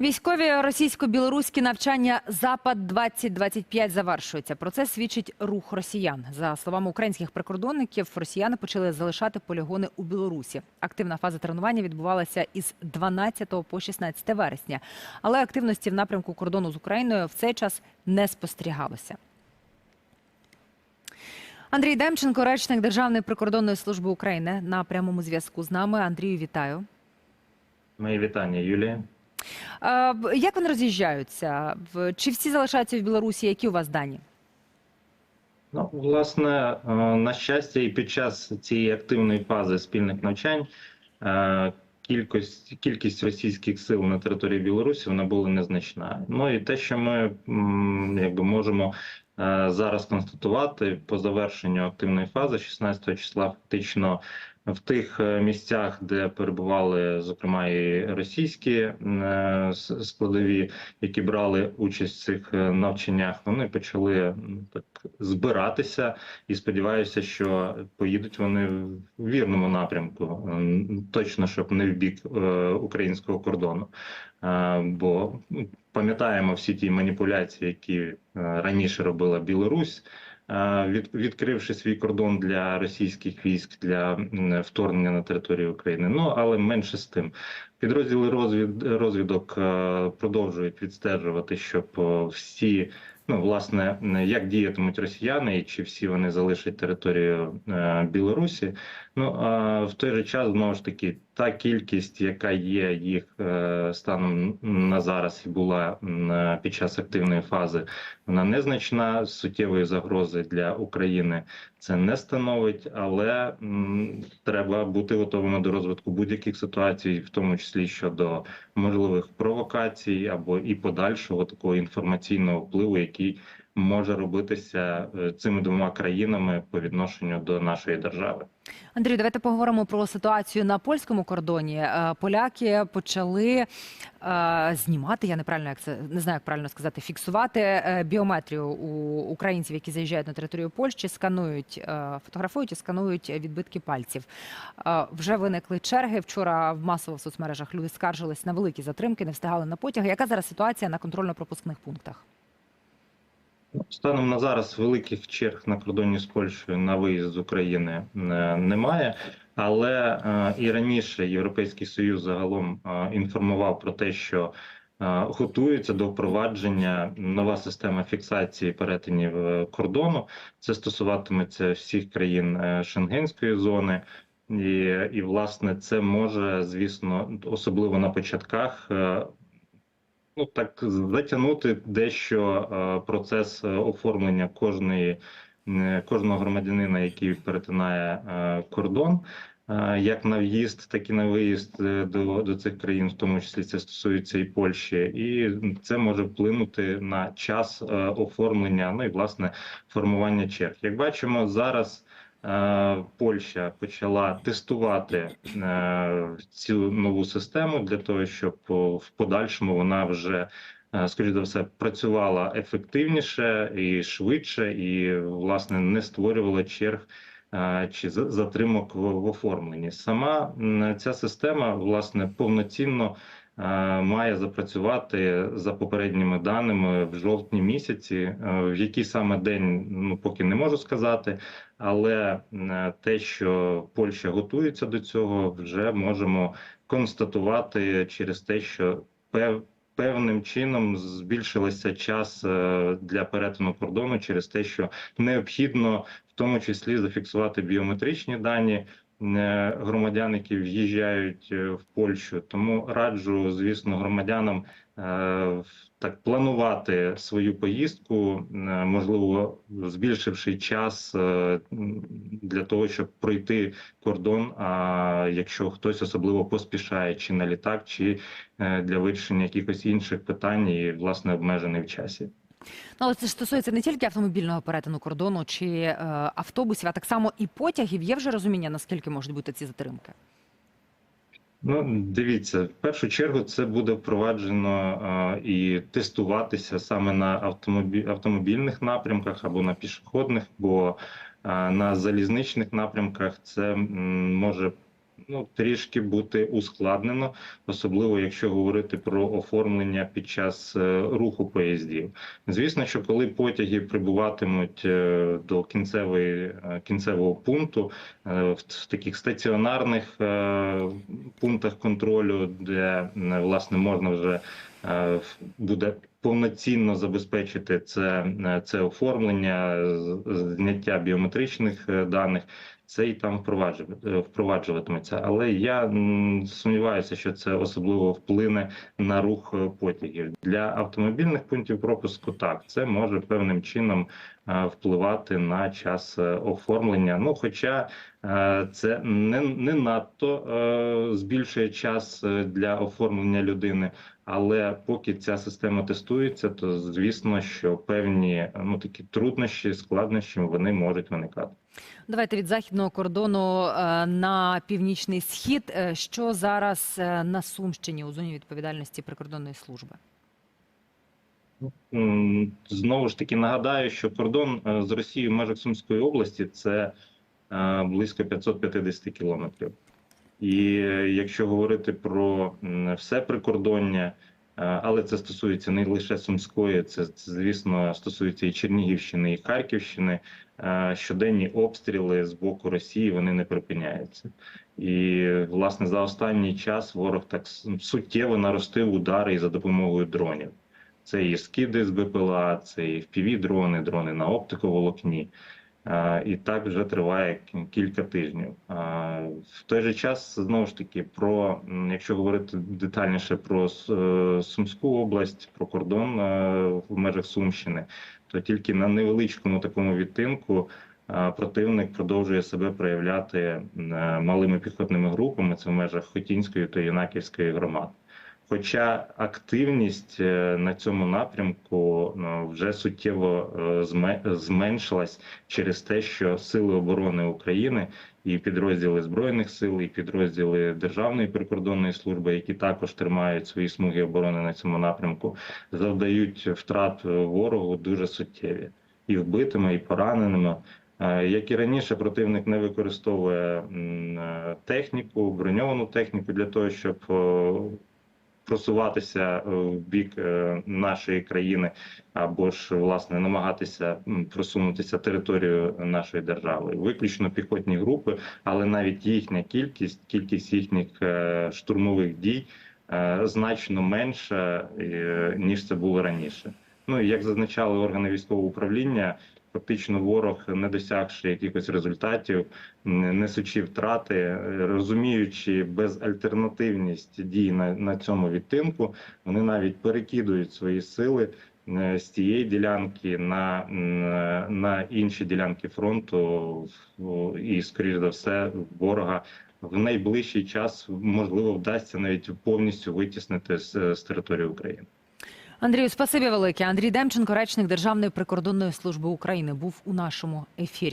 Військові російсько-білоруські навчання Запад 2025 завершуються. Про це свідчить рух росіян. За словами українських прикордонників, росіяни почали залишати полігони у Білорусі. Активна фаза тренування відбувалася із 12 по 16 вересня, але активності в напрямку кордону з Україною в цей час не спостерігалося. Андрій Демченко, речник Державної прикордонної служби України, на прямому зв'язку з нами. Андрію, вітаю. Мої вітання, Юлія. Як вони роз'їжджаються? Чи всі залишаються в Білорусі? Які у вас дані? Ну, власне, е, на щастя, і під час цієї активної фази спільних навчань е, кількість, кількість російських сил на території Білорусі вона була незначна. Ну і те, що ми якби можемо е, зараз констатувати по завершенню активної фази, 16 числа, фактично. В тих е, місцях, де перебували, зокрема, і російські е, складові, які брали участь в цих е, навчаннях, вони почали так збиратися і сподіваюся, що поїдуть вони в вірному напрямку, точно щоб не в бік українського кордону. Бо пам'ятаємо всі ті маніпуляції, які раніше робила Білорусь. Е, Від, відкривши свій кордон для російських військ для вторгнення на територію України, ну але менше з тим, підрозділи розвід, розвідок е, продовжують відстежувати, щоб е, всі Ну, власне, як діятимуть росіяни, і чи всі вони залишать територію е, Білорусі. Ну а в той же час знову ж таки та кількість, яка є їх е, станом на зараз і була е, під час активної фази, вона незначна. Суттєвої загрози для України це не становить, але м, треба бути готовими до розвитку будь-яких ситуацій, в тому числі щодо можливих провокацій або і подальшого такого інформаційного впливу, який може робитися е, цими двома країнами по відношенню до нашої держави. Андрій, давайте поговоримо про ситуацію на польському кордоні. Е, Поляки почали е, знімати, я неправильно як це не знаю, як правильно сказати, фіксувати біометрію у українців, які заїжджають на територію Польщі, сканують, фотографують і сканують відбитки пальців. Вже виникли черги. Вчора в масово в соцмережах люди скаржились на великі затримки, не встигали на потяги. Яка зараз ситуація на контрольно-пропускних пунктах? Станом на зараз великих черг на кордоні з Польщею на виїзд з України е, немає. Але е, і раніше Європейський Союз загалом е, інформував про те, що готується до впровадження нова система фіксації перетинів кордону. Це стосуватиметься всіх країн Шенгенської зони. І, і власне це може, звісно, особливо на початках ну так затягнути дещо е, процес е, оформлення кожної е, кожного громадянина, який перетинає кордон. Як на в'їзд, так і на виїзд до, до цих країн, в тому числі це стосується і Польщі, і це може вплинути на час оформлення, ну і власне формування черг. Як бачимо, зараз Польща почала тестувати е, цю нову систему для того, щоб в подальшому вона вже е, скоріш за все працювала ефективніше і швидше, і власне не створювала черг. е, Чи за- затримок в, оформленні сама ця система власне повноцінно е, має запрацювати за попередніми даними в жовтні місяці. Е, В який саме день ну поки не можу сказати, але е, те, що Польща готується до цього, вже можемо констатувати через те, що пев, певним чином збільшилося час е, для перетину кордону через те, що необхідно в тому числі зафіксувати біометричні дані. Громадян, які в'їжджають е, в Польщу, тому раджу, звісно, громадянам е, так планувати свою поїздку, е, можливо, збільшивши час для того, щоб пройти кордон. А якщо хтось особливо поспішає чи на літак, чи для вирішення якихось інших питань, і власне обмежений в часі. Ну, але це ж стосується не тільки автомобільного перетину кордону чи е, автобусів, а так само і потягів. Є вже розуміння, наскільки можуть бути ці затримки? Ну, дивіться, в першу чергу це буде впроваджено е, і тестуватися саме на автомобіль, автомобільних напрямках або на пішохідних, бо е, на залізничних напрямках це м, може ну, трішки бути ускладнено, особливо якщо говорити про оформлення під час е, руху поїздів. Звісно, що коли потяги прибуватимуть е, до кінцевої е, кінцевого пункту в таких стаціонарних пунктах контролю, де власне можна вже буде повноцінно забезпечити це, е, це оформлення, зняття біометричних е, даних. Це і там е, впроваджуватиметься, але я сумніваюся, що це особливо вплине на рух потягів для автомобільних пунктів пропуску. Так, це може певним чином впливати на час е, оформлення. Ну, хоча е, це не, не надто е, збільшує час е, для оформлення людини. Але поки ця система тестується, то звісно, що певні ну такі труднощі, складнощі вони можуть виникати. Давайте від західного кордону е, на північний схід. Е, Що зараз е, на Сумщині у зоні відповідальності прикордонної служби? Знову ж таки нагадаю, що кордон е, з Росією в межах Сумської області це е, близько 550 кілометрів. І е, якщо говорити про все прикордоння, але це стосується не лише Сумської, це, звісно стосується і Чернігівщини, і Харківщини. Щоденні обстріли з боку Росії вони не припиняються. І власне за останній час ворог так суттєво наростив удари і за допомогою дронів. Це і скиди з БПЛА, це і впіві дрони, дрони на оптиковолокні. І так вже триває кілька тижнів. В той же час, знову ж таки, про якщо говорити детальніше про е, Сумську область, про кордон е, в межах Сумщини, то тільки на невеличкому такому відтинку противник продовжує себе проявляти е, малими піхотними групами. Це в межах Хотінської та Юнаківської громад. Хоча активність е, на цьому напрямку ну, вже суттєво е, зменшилась через те, що сили оборони України і підрозділи збройних сил, і підрозділи Державної прикордонної служби, які також тримають свої смуги оборони на цьому напрямку, завдають втрат е, ворогу дуже суттєві і вбитими, і пораненими. Е, Як і раніше, противник не використовує е, техніку, броньовану техніку для того, щоб е, просуватися е, в бік е, нашої країни, або ж власне намагатися просунутися територією нашої держави. Виключно піхотні групи, але навіть їхня кількість, кількість їхніх е, штурмових дій значно менша ніж це було раніше. Ну і як зазначали органи військового управління. Фактично, ворог, не досягши якихось результатів, не- несучи втрати, е, розуміючи безальтернативність дій на, на цьому відтинку, вони навіть перекидують свої сили е, з цієї ділянки на, на інші ділянки фронту, і, скоріш за все, ворога в найближчий час можливо вдасться навіть повністю витіснити з, з території України. Андрію, спасибі велике. Андрій Демченко, речник Державної прикордонної служби України, був у нашому ефірі.